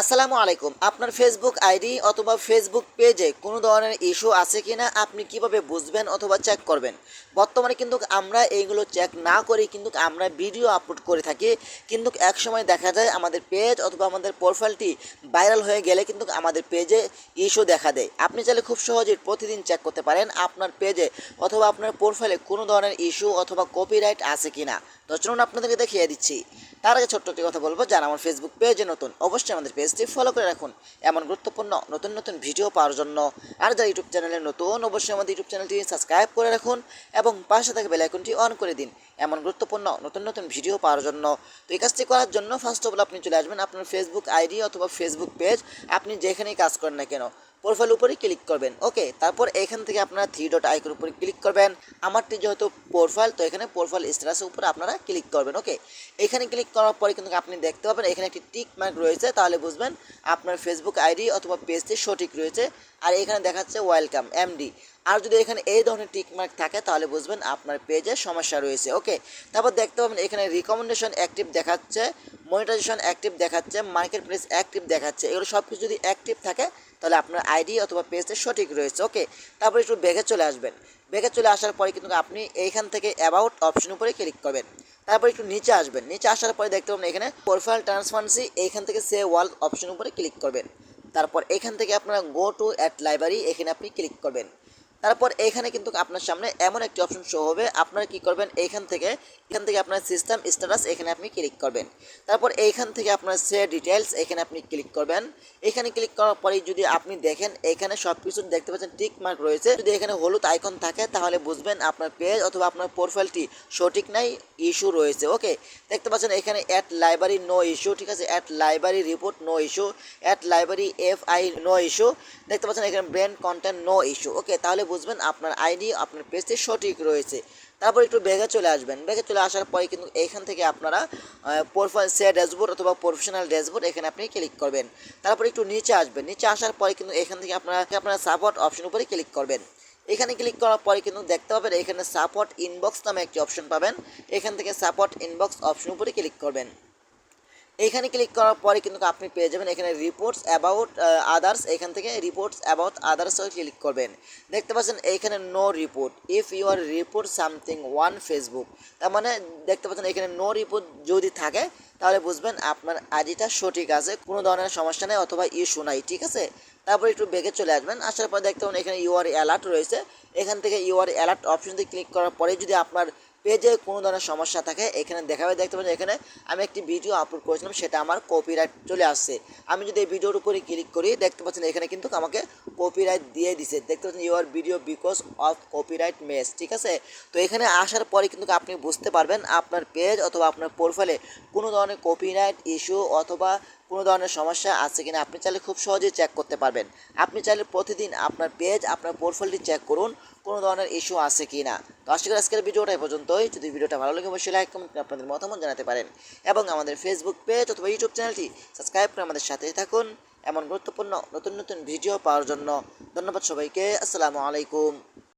আসসালামু আলাইকুম। আপনার ফেসবুক আইডি অথবা ফেসবুক পেজে কোনো ধরনের ইস্যু আছে কি না আপনি কীভাবে বুঝবেন অথবা চেক করবেন? বর্তমানে কিন্তু আমরা এইগুলো চেক না করেই কিন্তু আমরা ভিডিও আপলোড করে থাকি। কিন্তু এক সময় দেখা যায় আমাদের পেজ অথবা আমাদের প্রোফাইলটি ভাইরাল হয়ে গেলে কিন্তু আমাদের পেজে ইস্যু দেখা দেয়। আপনি চাইলে খুব সহজেই প্রতিদিন চেক করতে পারেন আপনার পেজে অথবা আপনার প্রোফাইলে কোনো ধরনের ইস্যু অথবা কপিরাইট আছে কিনা। তো চলুন আপনাদেরকে দেখিয়ে দিচ্ছি। তার আগে ছোট্ট একটি কথা বলব। যারা আমার ফেসবুক পেজে নতুন, অবশ্যই আমাদের পেজটি ফলো করে রাখুন। এমন গুরুত্বপূর্ণ, নতুন নতুন ভিডিও পাওয়ার জন্য। আর যারা ইউটিউব চ্যানেলে নতুন, অবশ্যই আমাদের ইউটিউব চ্যানেলটি সাবস্ক্রাইব করে রাখুন এবং পাশে থাকা বেল আইকনটি অন করে দিন। এমন গুরুত্বপূর্ণ, নতুন নতুন ভিডিও পাওয়ার জন্য। তো এই কাজটি করার জন্য ফার্স্ট অফ অল আপনি চলে আসবেন আপনার ফেসবুক আইডি অথবা ফেসবুক পেজ আপনি যেখানেই কাজ করেন না কেন প্রোফাইল উপরে ক্লিক করবেন। ওকে তারপর এখান থেকে আপনারা থ্রি ডট আইকন উপরে ক্লিক করবেন। আমারটি যেহেতু প্রোফাইল তো এখানে প্রোফাইল স্ট্যাটাসের উপরে আপনারা ক্লিক করবেন। ওকে এখানে ক্লিক করার পরে কিন্তু আপনি দেখতে পাবেন, এখানে একটি টিক মার্ক রয়েছে। তাহলে বুঝবেন আপনার ফেসবুক আইডি অথবা পেজটি সঠিক রয়েছে। আর এখানে দেখাচ্ছে ওয়েলকাম এমডি আর যদি এখানে এই ধরনের টিক মার্ক থাকে, তাহলে বুঝবেন আপনার পেজে সমস্যা রয়েছে ওকে তারপর দেখতে পাবেন এখানে রিকমেন্ডেশন অ্যাক্টিভ দেখাচ্ছে মনিটাইজেশন অ্যাক্টিভ দেখাচ্ছে মার্কেট প্লেস অ্যাক্টিভ দেখাচ্ছে। এগুলো সব কিছু যদি অ্যাক্টিভ থাকে, তাহলে আপনার আইডি অথবা পেজটা সঠিক রয়েছে ওকে তারপর একটু ব্যাগে চলে আসবেন। ব্যাগে চলে আসার পরে কিন্তু আপনি এইখান থেকে অ্যাবাউট অপশন উপরে ক্লিক করবেন। তারপর একটু নিচে আসবেন। নিচে আসার পরে দেখতে পাবেন এখানে প্রোফাইল ট্রান্সপারেন্সি এইখান থেকে সে ওয়াল অপশন উপরে ক্লিক করবেন। তারপর এখান থেকে আপনারা গো টু অ্যাট লাইব্রেরি এখানে আপনি ক্লিক করবেন। তারপর এখানে কিন্তু আপনার সামনে এমন একটি অপশন শো হবে। আপনারা কি করবেন? এইখান থেকে, এখান থেকে আপনার সিস্টেম স্ট্যাটাস এখানে আপনি ক্লিক করবেন। তারপর এইখান থেকে আপনার সে ডিটেলস এখানে আপনি ক্লিক করবেন। এখানে ক্লিক করার পরেই যদি আপনি দেখেন, এখানে সব কিছু দেখতে পাচ্ছেন টিক মার্ক রয়েছে। যদি এখানে হলুদ আইকন থাকে, তাহলে বুঝবেন আপনার পেজ অথবা আপনার প্রোফাইলটি সঠিক নাই ইস্যু রয়েছে ওকে দেখতে পাচ্ছেন এখানে অ্যাট লাইব্রেরি নো ইস্যু ঠিক আছে? At library report no issue at library F I no issue দেখতে পাচ্ছেন এখানে brand content no issue okay তাহলে বুঝবেন আপনার আইডি, আপনার পেজটি সঠিক রয়েছে। তারপর একটু ব্যাগে চলে আসবেন। ব্যাগে চলে আসার পরে কিন্তু এখান থেকে আপনারা প্রোফাইল সে ড্যাশবোর্ড অথবা প্রফেশনাল ড্যাশবোর্ড এখানে আপনি ক্লিক করবেন। তারপর একটু নিচে আসবেন। নিচে আসার পরে কিন্তু এখান থেকে আপনারা আপনারা সাপোর্ট অপশন উপরে ক্লিক করবেন। এখানে ক্লিক করার পরে কিন্তু দেখতে পাবেন এখানে সাপোর্ট ইনবক্স নামে একটি অপশন পাবেন। এখান থেকে সাপোর্ট ইনবক্স অপশন উপরে ক্লিক করবেন। এখানে ক্লিক করার পরে কিন্তু আপনি পেয়ে যাবেন এখানে রিপোর্টস অ্যাবাউট আদার্স এখান থেকে রিপোর্টস অ্যাবাউট আদার্স ক্লিক করবেন। দেখতে পাচ্ছেন এখানে no report if you are report something one Facebook তার মানে দেখতে পাচ্ছেন এখানে নো রিপোর্ট যদি থাকে, তাহলে বুঝবেন আপনার আইডিটা সঠিক আছে, কোনো ধরনের সমস্যা নেই অথবা ইস্যু নাই, ঠিক আছে? তারপর একটু বেগে চলে আসবেন, আসার পর দেখতে পাবেন এখানে ইউআর অ্যালার্ট রয়েছে। এখান থেকে ইউআর অ্যালার্ট অপশনটি ক্লিক করার পরে যদি আপনার পেজে কোনো ধরনের সমস্যা থাকে, এখানে দেখাবে, দেখতে পাচ্ছেন এখানে আমি একটি ভিডিও আপলোড করেছিলাম, সেটা আমার কপিরাইট চলে আসছে। আমি যদি এই ভিডিওর উপরে ক্লিক করি, দেখতে পাচ্ছেন এখানে কিন্তু আমাকে কপিরাইট দিয়ে দিছে। দেখতে পাচ্ছেন your video because of copyright mess ঠিক আছে? তো এখানে আসার পরে কিন্তু আপনি বুঝতে পারবেন আপনার পেজ অথবা আপনার প্রোফাইলে কোনো ধরনের কপিরাইট ইস্যু অথবা কোনো ধরনের সমস্যা আছে কিনা আপনি চাইলে খুব সহজেই চেক করতে পারবেন। আপনি চাইলে প্রতিদিন আপনার পেজ আপনার প্রোফাইলটি চেক করুন, কোনো ধরনের ইস্যু আছে কি না তো আজকের ভিডিওটা এই পর্যন্তই। যদি ভিডিওটা ভালো লাগে, অবশ্যই লাইক কমেন্ট আপনাদের মতামত জানাতে পারেন। এবং আমাদের ফেসবুক পেজ অথবা ইউটিউব চ্যানেলটি সাবস্ক্রাইব করে আমাদের সাথেই থাকুন। এমন গুরুত্বপূর্ণ নতুন নতুন ভিডিও পাওয়ার জন্য ধন্যবাদ সবাইকে। আসসালামু আলাইকুম।